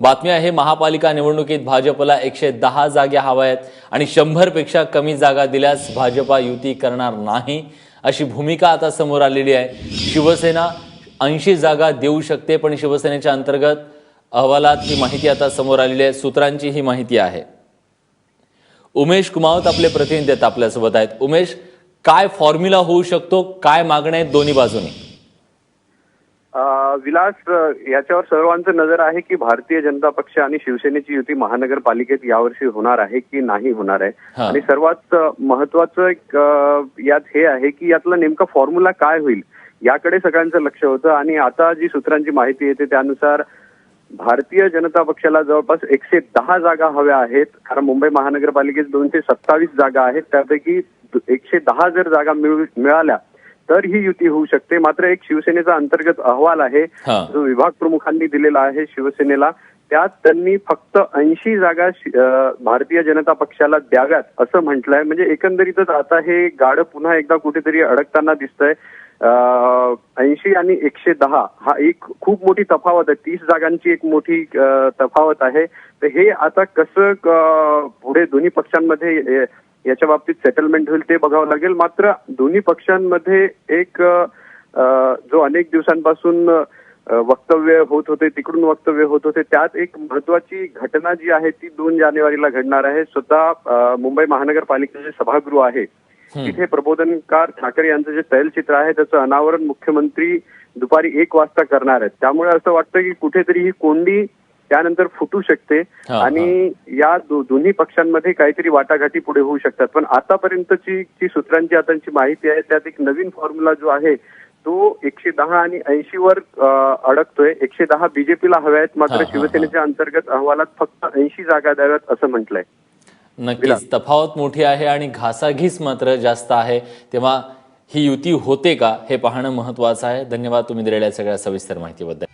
बातमी आहे महापालिका निवडणुकीत भाजपला एकशे दहा जागा हव्या आहेत आणि शंभरपेक्षा कमी जागा दिल्यास भाजपा युती करणार नाही अशी भूमिका आता समोर आलेली आहे. शिवसेना ऐंशी जागा देऊ शकते पण शिवसेनेच्या अंतर्गत अहवालात ही माहिती आता समोर आलेली आहे. सूत्रांची ही माहिती आहे. उमेश कुमावत आपले प्रतिनिधी आहेत आपल्यासोबत आहेत. उमेश काय फॉर्म्युला होऊ शकतो काय मागण्या आहेत दोन्ही बाजूनी? विलास याच्यावर सर्वांचं नजर आहे की भारतीय जनता पक्ष आणि शिवसेनेची युती महानगरपालिकेत यावर्षी होणार आहे की नाही होणार आहे. आणि सर्वात महत्वाचं एक यात हे आहे की यातला नेमका फॉर्म्युला काय होईल याकडे सगळ्यांचं लक्ष होतं. आणि आता जी सूत्रांची माहिती येते त्यानुसार भारतीय जनता पक्षाला जवळपास एकशे दहा जागा हव्या आहेत. कारण मुंबई महानगरपालिकेत दोनशे सत्तावीस जागा आहेत. त्यापैकी एकशे दहा जर जागा मिळू- मिळाल्या तर ही युती होऊ शकते. मात्र एक शिवसेनेचा अंतर्गत अहवाल आहे. जो विभाग प्रमुखांनी दिलेला आहे शिवसेनेला. त्यात त्यांनी फक्त ऐंशी जागा भारतीय जनता पक्षाला द्याव्यात असं म्हटलंय. म्हणजे एकंदरीतच आता हे गाडं पुन्हा एकदा कुठेतरी अडकताना दिसतंय. ऐंशी आणि एकशे दहा हा एक खूप मोठी तफावत आहे. तीस जागांची एक मोठी तफावत आहे. तर हे आता कसं पुढे दोन्ही पक्षांमध्ये याच्या बाबतीत सेटलमेंट होईल ते बघावं लागेल. मात्र दोन्ही पक्षांमध्ये एक जो अनेक दिवसांपासून वक्तव्य होत होते तिकडून वक्तव्य होत होते त्यात एक महत्वाची घटना जी आहे ती दोन जानेवारीला घडणार आहे. स्वतः मुंबई महानगरपालिकेचे सभागृह आहे तिथे प्रबोधनकार ठाकरे यांचं जे तैलचित्र आहे त्याचं अनावरण मुख्यमंत्री दुपारी एक वाजता करणार आहेत. त्यामुळे असं वाटतं की कुठेतरी ही कोंडी त्यानंतर फुटू शकते. आणि या दोन्ही पक्षांमध्ये काहीतरी वाटाघाटी पुढे होऊ शकतात. पण आतापर्यंतची जी सूत्रांची आताची माहिती आहे त्यात एक नवीन फॉर्म्युला जो आहे तो एकशे दहा आणि ऐंशी वर अडकतोय. एकशे दहा बीजेपीला हव्या आहेत मात्र. शिवसेनेच्या अंतर्गत अहवालात फक्त ऐंशी जागा द्याव्यात असं म्हटलंय. नक्कीच. तफावत मोठी आहे आणि घासाघीस मात्र जास्त आहे. तेव्हा ही युती होते का हे पाहणं महत्वाचं आहे. धन्यवाद तुम्ही दिलेल्या सगळ्या सविस्तर माहितीबद्दल.